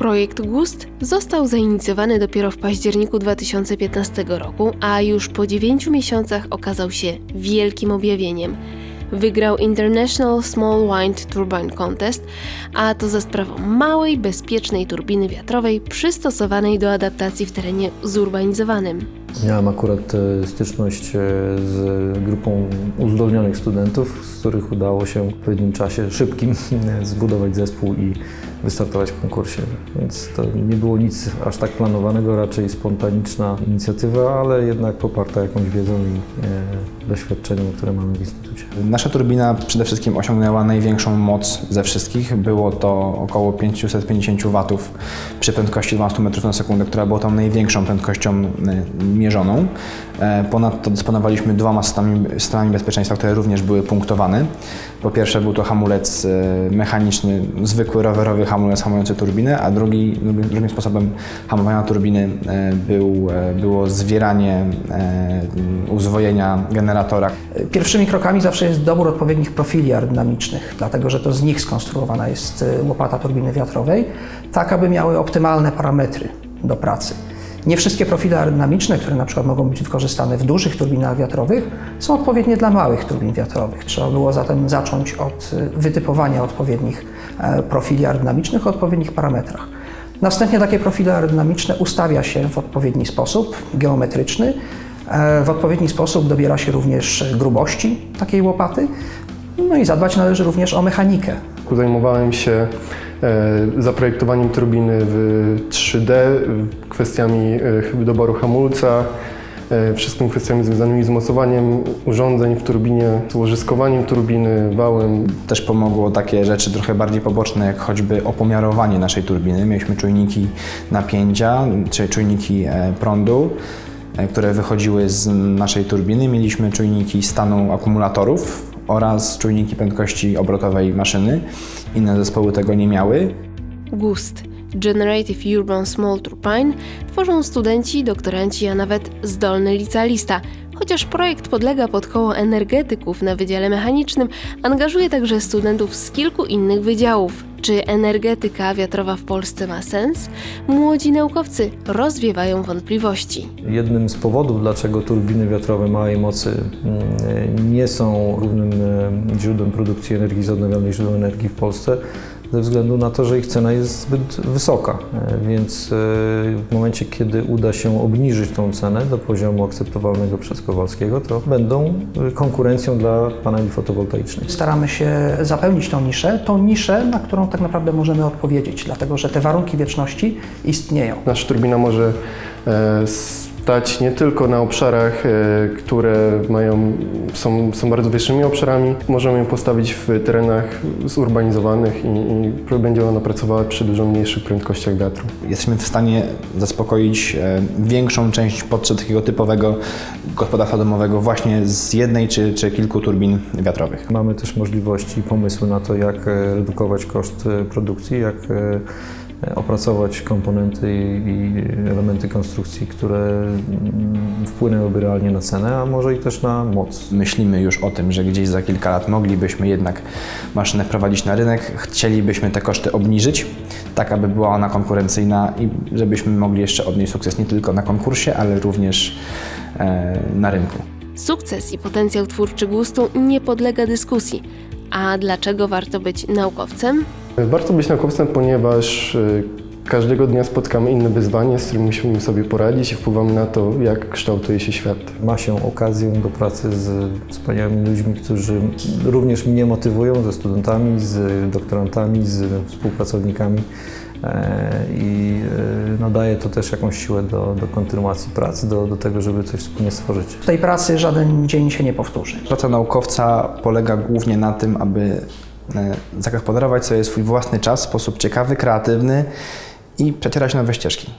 Projekt GUST został zainicjowany dopiero w październiku 2015 roku, a już po 9 miesiącach okazał się wielkim objawieniem. Wygrał International Small Wind Turbine Contest, a to za sprawą małej, bezpiecznej turbiny wiatrowej przystosowanej do adaptacji w terenie zurbanizowanym. Miałem akurat e, styczność e, z grupą uzdolnionych studentów, z których udało się w pewnym czasie szybkim zbudować zespół i wystartować w konkursie. Więc to nie było nic aż tak planowanego, raczej spontaniczna inicjatywa, ale jednak poparta jakąś wiedzą i e, doświadczeniem, które mamy w instytucie. Nasza turbina przede wszystkim osiągnęła największą moc ze wszystkich. Było to około 550 W przy prędkości 12 metrów na sekundę, która była tą największą prędkością y, mierzoną. E, Ponadto dysponowaliśmy dwoma systemami bezpieczeństwa, które również były punktowane. Po pierwsze był to hamulec y, mechaniczny, zwykły rowerowy hamulec hamujący turbinę, a drugi, drugi- drugim sposobem hamowania turbiny e, był, e, było zwieranie e, uzwojenia generatora. Pierwszymi krokami zawsze jest dobór odpowiednich profili aerodynamicznych, dlatego że to z nich skonstruowana jest łopata turbiny wiatrowej, tak aby miały optymalne parametry do pracy. Nie wszystkie profile aerodynamiczne, które na przykład mogą być wykorzystane w dużych turbinach wiatrowych, są odpowiednie dla małych turbin wiatrowych. Trzeba było zatem zacząć od y, wytypowania odpowiednich e, profili aerodynamicznych o odpowiednich parametrach. Następnie takie profile aerodynamiczne ustawia się w odpowiedni sposób, geometryczny. E, W odpowiedni sposób dobiera się również grubości takiej łopaty. No i zadbać należy również o mechanikę. Zajmowałem się e, zaprojektowaniem turbiny w 3D, e, kwestiami e, doboru hamulca, e, wszystkimi kwestiami związanymi z mocowaniem urządzeń w turbinie, złożyskowaniem turbiny, wałem. Też pomogło takie rzeczy trochę bardziej poboczne, jak choćby opomiarowanie naszej turbiny. Mieliśmy czujniki napięcia, czy czujniki prądu, które wychodziły z naszej turbiny. Mieliśmy czujniki stanu akumulatorów oraz czujniki prędkości obrotowej maszyny. Inne zespoły tego nie miały. GUST Generative Urban Small Turbine tworzą studenci, doktoranci, a nawet zdolny licealista. Chociaż projekt podlega pod koło energetyków na Wydziale Mechanicznym, angażuje także studentów z kilku innych wydziałów. Czy energetyka wiatrowa w Polsce ma sens? Młodzi naukowcy rozwiewają wątpliwości. Jednym z powodów, dlaczego turbiny wiatrowe małej mocy mm, nie są głównym e, źródłem produkcji energii z odnawialnych źródeł energii w Polsce, ze względu na to, że ich cena jest zbyt wysoka. E, Więc e, w momencie, kiedy uda się obniżyć tą cenę do poziomu akceptowalnego przez Kowalskiego, to będą e, konkurencją dla paneli fotowoltaicznych. Staramy się zapełnić tą niszę, tą niszę, na którą tak naprawdę możemy odpowiedzieć, dlatego że te warunki wieczności istnieją. Nasza turbina może e, stać nie tylko na obszarach, e, które mają, są, są bardzo wyższymi obszarami. Możemy ją postawić w terenach zurbanizowanych i, i będzie ona pracowała przy dużo mniejszych prędkościach wiatru. Jesteśmy w stanie zaspokoić e, większą część potrzeb takiego typowego gospodarstwa domowego właśnie z jednej czy, czy kilku turbin wiatrowych. Mamy też możliwości i pomysły na to, jak e, redukować koszt produkcji, jak opracować komponenty i elementy konstrukcji, które mm, wpłynęłyby realnie na cenę, a może i też na moc. Myślimy już o tym, że gdzieś za kilka lat moglibyśmy jednak maszynę wprowadzić na rynek. Chcielibyśmy te koszty obniżyć, tak aby była ona konkurencyjna i żebyśmy mogli jeszcze odnieść sukces nie tylko na konkursie, ale również e, na rynku. Sukces i potencjał twórczy gustu nie podlega dyskusji. A dlaczego warto być naukowcem? Warto być naukowcem, ponieważ e, każdego dnia spotkamy inne wyzwanie, z którym musimy sobie poradzić i wpływamy na to, jak kształtuje się świat. Ma się okazję do pracy z wspaniałymi ludźmi, którzy również mnie motywują, ze studentami, z doktorantami, z współpracownikami i e, no, daje to też jakąś siłę do, do kontynuacji pracy, do, do tego, żeby coś wspólnie stworzyć. W tej pracy żaden dzień się nie powtórzy. Praca naukowca polega głównie na tym, aby e, zagospodarować sobie swój własny czas w sposób ciekawy, kreatywny i przecierać nowe ścieżki.